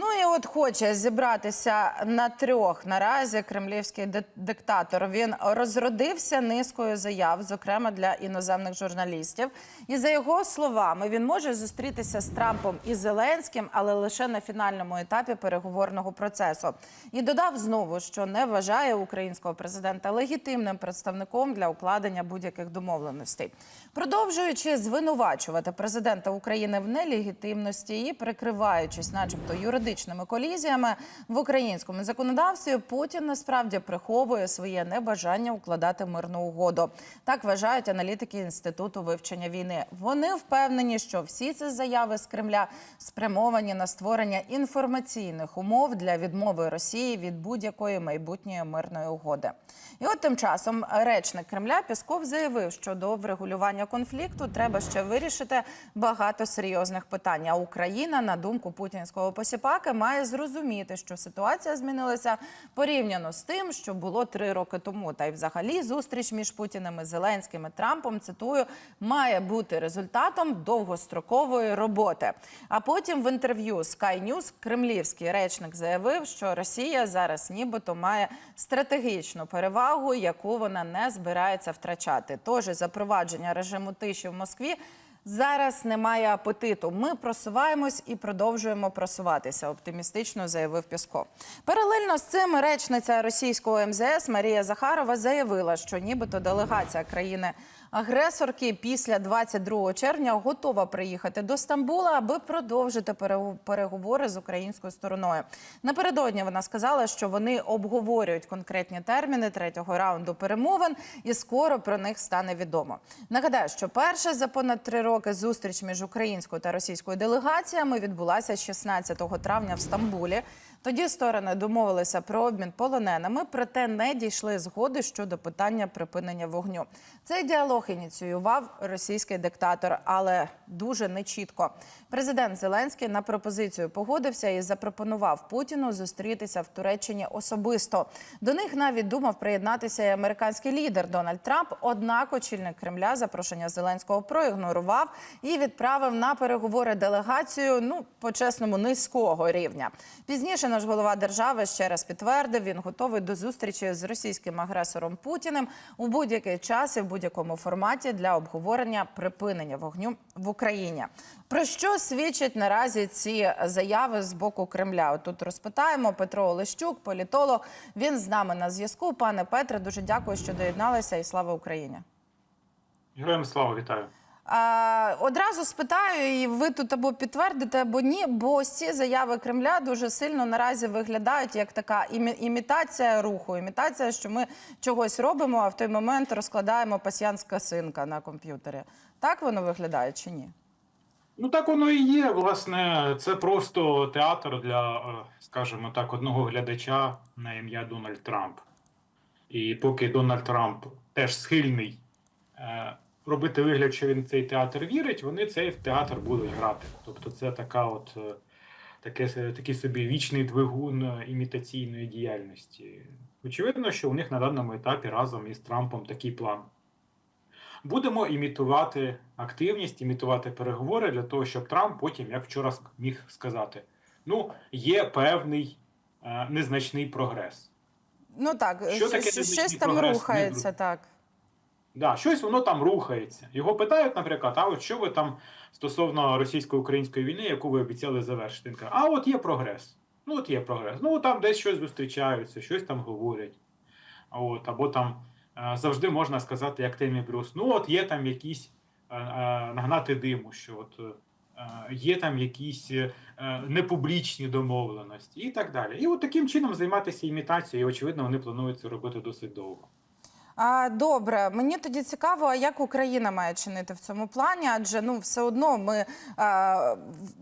Ну і от хоче зібратися на трьох наразі кремлівський диктатор. Він розродився низкою заяв, зокрема для іноземних журналістів. І за його словами, він може зустрітися з Трампом і Зеленським, але лише на фінальному етапі переговорного процесу. І додав знову, що не вважає українського президента легітимним представником для укладення будь-яких домовленостей. Продовжуючи звинувачувати президента України в нелегітимності і прикриваючись, начебто, юридичними колізіями в українському законодавстві, Путін насправді приховує своє небажання укладати мирну угоду. Так вважають аналітики інституту вивчення війни. Вони впевнені, що всі ці заяви з Кремля спрямовані на створення інформаційних умов для відмови Росії від будь-якої майбутньої мирної угоди. І от тим часом речник Кремля Пісков заявив, що до врегулювання конфлікту треба ще вирішити багато серйозних питань. А Україна, на думку путінського посіпаки, має зрозуміти, що ситуація змінилася порівняно з тим, що було три роки тому. Та й взагалі зустріч між Путіним і Зеленським і Трампом цитую має бути результатом довгострокової роботи. А потім в інтерв'ю Sky News кремлівський речник заявив, що Росія зараз нібито має стратегічну перевагу, яку вона не збирається втрачати. Тож запровадження режиму тиші в Москві. Зараз немає апетиту. Ми просуваємось і продовжуємо просуватися. Оптимістично заявив Пісков. Паралельно з цим речниця російського МЗС Марія Захарова заявила, що нібито делегація країни. Агресорки після 22 червня готова приїхати до Стамбула, аби продовжити переговори з українською стороною. Напередодні вона сказала, що вони обговорюють конкретні терміни третього раунду перемовин, і скоро про них стане відомо. Нагадаю, що перша за понад три роки зустріч між українською та російською делегаціями відбулася 16 травня в Стамбулі. Тоді сторони домовилися про обмін полоненими, проте не дійшли згоди щодо питання припинення вогню. Цей діалог ініціював російський диктатор, але дуже нечітко. Президент Зеленський на пропозицію погодився і запропонував Путіну зустрітися в Туреччині особисто. До них навіть думав приєднатися і американський лідер Дональд Трамп. Однак очільник Кремля запрошення Зеленського проігнорував і відправив на переговори делегацію. Ну по чесному низького рівня. Пізніше наш голова держави ще раз підтвердив, він готовий до зустрічі з російським агресором Путіним у будь-який час і в будь-якому форматі для обговорення припинення вогню в Україні. Про що свідчать наразі ці заяви з боку Кремля? Тут розпитаємо Петро Олещук, політолог. Він з нами на зв'язку. Пане Петре, дуже дякую, що доєдналися, і слава Україні. Героям слава вітаю. Одразу спитаю, і ви тут або підтвердите, або ні, бо ось ці заяви Кремля дуже сильно наразі виглядають як така імітація руху, імітація, що ми чогось робимо, а в той момент розкладаємо пасьянська синка на комп'ютері. Так воно виглядає чи ні? Ну так воно і є. Власне, це просто театр для, е, скажімо так, одного глядача на ім'я Дональд Трамп. І поки Дональд Трамп теж схильний е, робити вигляд, що він в цей театр вірить, вони цей театр будуть грати. Тобто, це така от е, таке, такий собі вічний двигун е, імітаційної діяльності. Очевидно, що у них на даному етапі разом із Трампом такий план. Будемо імітувати активність, імітувати переговори для того, щоб Трамп потім, як вчора міг сказати, ну, є певний е, незначний прогрес. Ну так, Що щось- там прогрес? рухається, так. Да, щось воно там рухається. Його питають, наприклад, а от що ви там стосовно російсько-української війни, яку ви обіцяли завершити? Каже, а от є прогрес. Ну, от є прогрес. Ну, там десь щось зустрічаються, щось там говорять. От, або там е, завжди можна сказати, як Темі Брюс, ну от є там якісь е, е, нагнати диму, що от є там якісь непублічні домовленості і так далі. І от таким чином займатися імітацією, і очевидно, вони планують це робити досить довго. А, добре, мені тоді цікаво, як Україна має чинити в цьому плані? Адже ну все одно ми, а,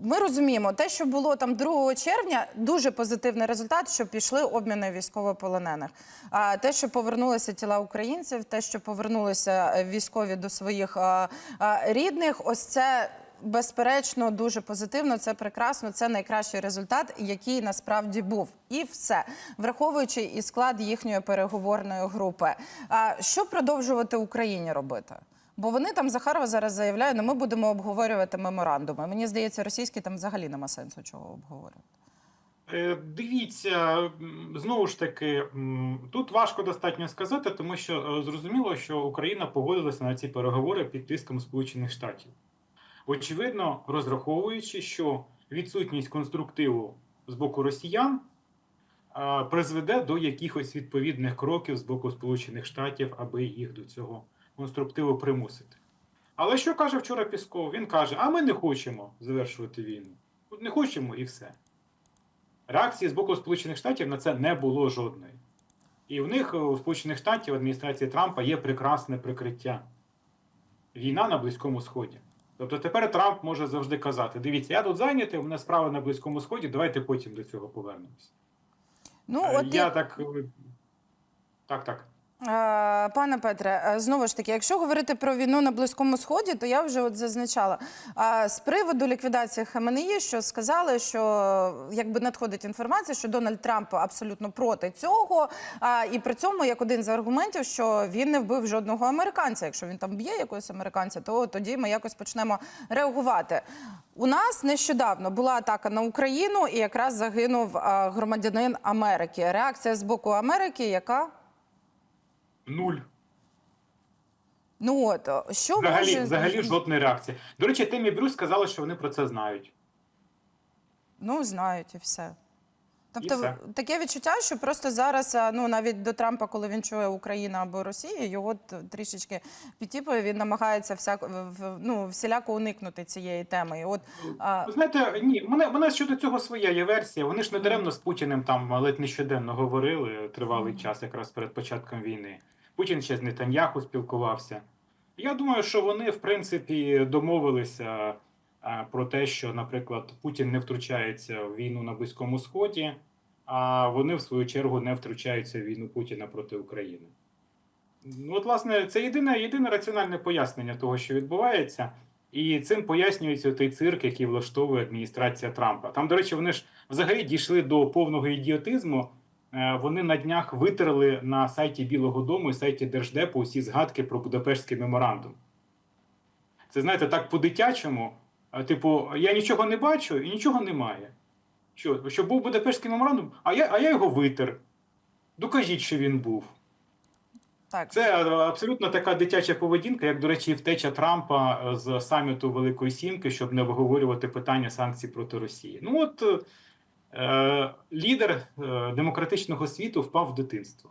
ми розуміємо, те, що було там 2 червня, дуже позитивний результат, що пішли обміни військовополонених. А те, що повернулися тіла українців, те, що повернулися е, військові до своїх а, рідних, ось це. Безперечно, дуже позитивно. Це прекрасно. Це найкращий результат, який насправді був, і все враховуючи і склад їхньої переговорної групи. А що продовжувати Україні робити? Бо вони там Захарова зараз заявляє, ну ми будемо обговорювати меморандуми. Мені здається, російські там взагалі нема сенсу чого обговорювати. Е, Дивіться, знову ж таки, тут важко достатньо сказати, тому що е, зрозуміло, що Україна погодилася на ці переговори під тиском Сполучених Штатів. Очевидно, розраховуючи, що відсутність конструктиву з боку росіян е, призведе до якихось відповідних кроків з боку Сполучених Штатів, аби їх до цього конструктиву примусити. Але що каже вчора Пісков? Він каже: а ми не хочемо завершувати війну. Не хочемо і все. Реакції з боку Сполучених Штатів на це не було жодної. І в них у Сполучених Штатів адміністрації Трампа є прекрасне прикриття. Війна на Близькому Сході. Тобто тепер Трамп може завжди казати: дивіться, я тут зайнятий, у мене справа на Близькому Сході, давайте потім до цього повернемось. Ну, Е, от я я... так. Так, так. Пане Петре, е, знову ж таки, якщо говорити про війну на Близькому Сході, то я вже от зазначала з приводу ліквідації ХМНІ, що сказали, що якби надходить інформація, що Дональд Трамп абсолютно проти цього. І при цьому як один з аргументів, що він не вбив жодного американця. Якщо він там б'є якогось американця, то тоді ми якось почнемо реагувати. У нас нещодавно була атака на Україну, і якраз загинув громадянин Америки. Реакція з боку Америки, яка Нуль. Ну от що Взагалі, може взагалі жодної реакції. До речі, Тим і Брюс сказали, що вони про це знають. ну знають і все. Тобто все. таке відчуття, що просто зараз, ну навіть до Трампа, коли він чує Україна або Росія, його трішечки підтіпує, він намагається всяк, ну, всіляко уникнути цієї теми. І от а, знаєте, ні, мене, мене щодо цього своя є версія. Вони ж не даремно з Путіним там ледь нещоденно говорили тривалий час, якраз перед початком війни. Путін ще з Нетаньяху спілкувався. Я думаю, що вони, в принципі, домовилися е, про те, що, наприклад, Путін не втручається в війну на Близькому Сході, а вони, в свою чергу, не втручаються в війну Путіна проти України. Ну, от, власне, це єдине, єдине раціональне пояснення того, що відбувається. І цим пояснюється той цирк, який влаштовує адміністрація Трампа. Там, до речі, вони ж взагалі дійшли до повного ідіотизму. Е, Вони на днях витерли на сайті Білого Дому і сайті Держдепу усі згадки про Будапештський меморандум. Це знаєте, так по-дитячому. Е, Типу, я нічого не бачу і нічого немає. Що, що був Будапештський меморандум, а я, а я його витер. Докажіть, що він був. так. Це е, абсолютно така дитяча поведінка, як, до речі, і втеча Трампа з саміту Великої Сімки, щоб не обговорювати питання санкцій проти Росії. Ну от лідер е, демократичного світу впав в дитинство.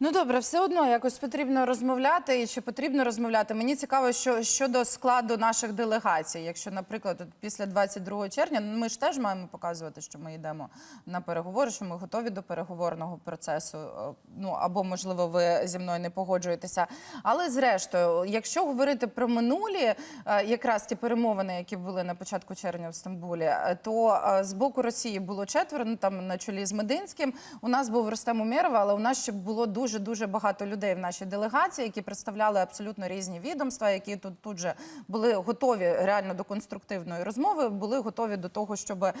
Ну добре, все одно якось потрібно розмовляти. І чи потрібно розмовляти? Мені цікаво, що щодо складу наших делегацій. Якщо, наприклад, от після 22 червня, ну, ми ж теж маємо показувати, що ми йдемо на переговори, що ми готові до переговорного процесу. Е, Ну або можливо, ви зі мною не погоджуєтеся. Але зрештою, якщо говорити про минулі, е, якраз ті перемовини, які були на початку червня в Стамбулі, е, то з боку Росії було четверо, ну там на чолі з Мединським. У нас був Ростем Умєров, але у нас ще було дуже дуже багато людей в нашій делегації, які представляли абсолютно різні відомства, які тут тут же були готові реально до конструктивної розмови, були готові до того, щоб е,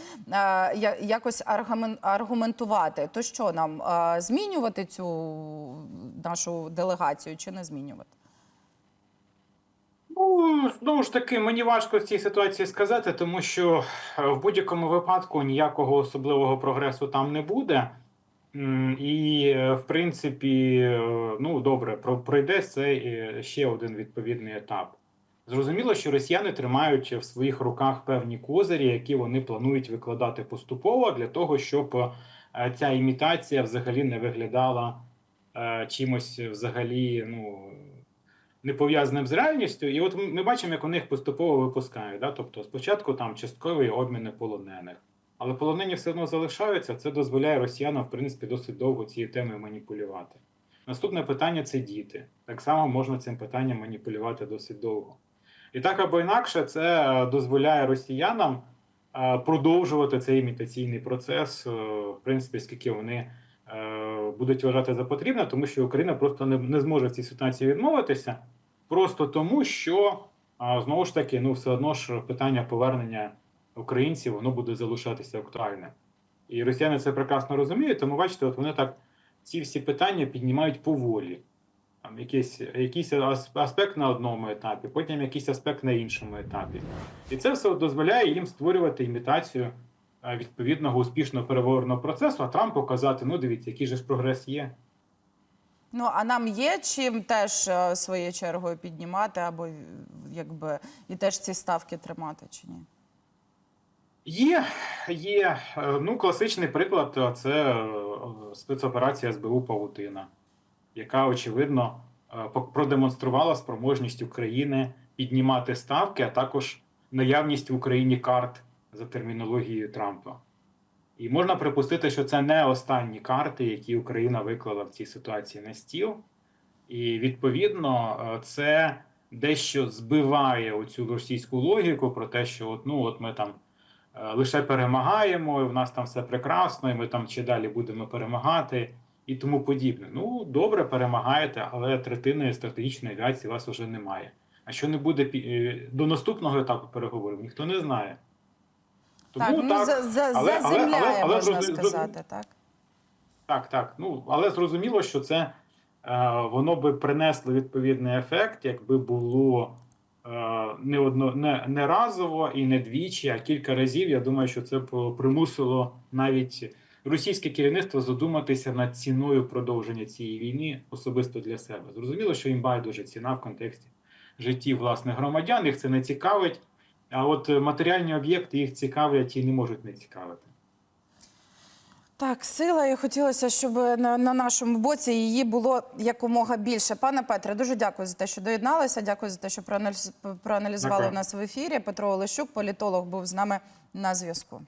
якось аргумен- аргументувати. То що нам е, змінювати цю нашу делегацію чи не змінювати? Ну, знову ж таки, мені важко в цій ситуації сказати, тому що е, в будь-якому випадку ніякого особливого прогресу там не буде. І, е, в принципі, е, ну добре, про- пройде це е, ще один відповідний етап. Зрозуміло, що росіяни тримають в своїх руках певні козирі, які вони планують викладати поступово для того, щоб ця імітація взагалі не виглядала чимось взагалі, ну не пов'язаним з реальністю. І от ми- бачимо, як у них поступово випускають. Да? Тобто спочатку там часткові обміни полонених. Але полонені все одно залишаються. Це дозволяє росіянам, в принципі, досить довго цією темою маніпулювати. Наступне питання це діти. Так само можна цим питанням маніпулювати досить довго. І так або інакше, це е, дозволяє росіянам е, продовжувати цей імітаційний процес, е, в принципі, скільки вони будуть вважати за потрібне, тому що Україна просто не зможе в цій ситуації відмовитися, просто тому, що знову ж таки, ну все одно ж питання повернення українців воно буде залишатися актуальним. І росіяни це прекрасно розуміють, тому бачите, от вони так ці всі питання піднімають поволі. Там якийсь, якийсь аспект на одному етапі, потім якийсь аспект на іншому етапі. І це все дозволяє їм створювати імітацію е, відповідного успішного переговорного процесу, а Трамп показати, ну дивіться, який же ж прогрес є. Ну а нам є чим теж е, своєю чергою піднімати або якби і теж ці ставки тримати чи ні? Є, є. Е, Ну, класичний приклад е, це е, спецоперація СБУ Павутина, яка, очевидно, продемонструвала спроможність України піднімати ставки, а також наявність в Україні карт за термінологією Трампа. І можна припустити, що це не останні карти, які Україна виклала в цій ситуації на стіл. І відповідно, це дещо збиває оцю російську логіку про те, що от, ну, от ми там лише перемагаємо, і в нас там все прекрасно, і ми там ще далі будемо перемагати і тому подібне. Ну, добре, перемагаєте, але третини стратегічної авіації у вас вже немає. А що не буде е, до наступного етапу переговорів, ніхто не знає. так, ну за, за, але- але- заземляє, але- але можна зрозумі- сказати, так? Так, так. Ну, але зрозуміло, що це е, воно би принесло відповідний ефект, якби було е, не, одно, не, не разово і не двічі, а кілька разів. Я думаю, що це примусило навіть російське керівництво задуматися над ціною продовження цієї війни особисто для себе. Зрозуміло, що їм байдуже ціна в контексті життів власних громадян, їх це не цікавить. А от е, матеріальні об'єкти їх цікавлять і не можуть не цікавити. Так, сила, і хотілося, щоб на, на нашому боці її було якомога більше. Пане Петре, дуже дякую за те, що доєдналися. Дякую за те, що проаналіз- проаналізували Дякую. нас в ефірі. Петро Олещук, політолог, був з нами на зв'язку.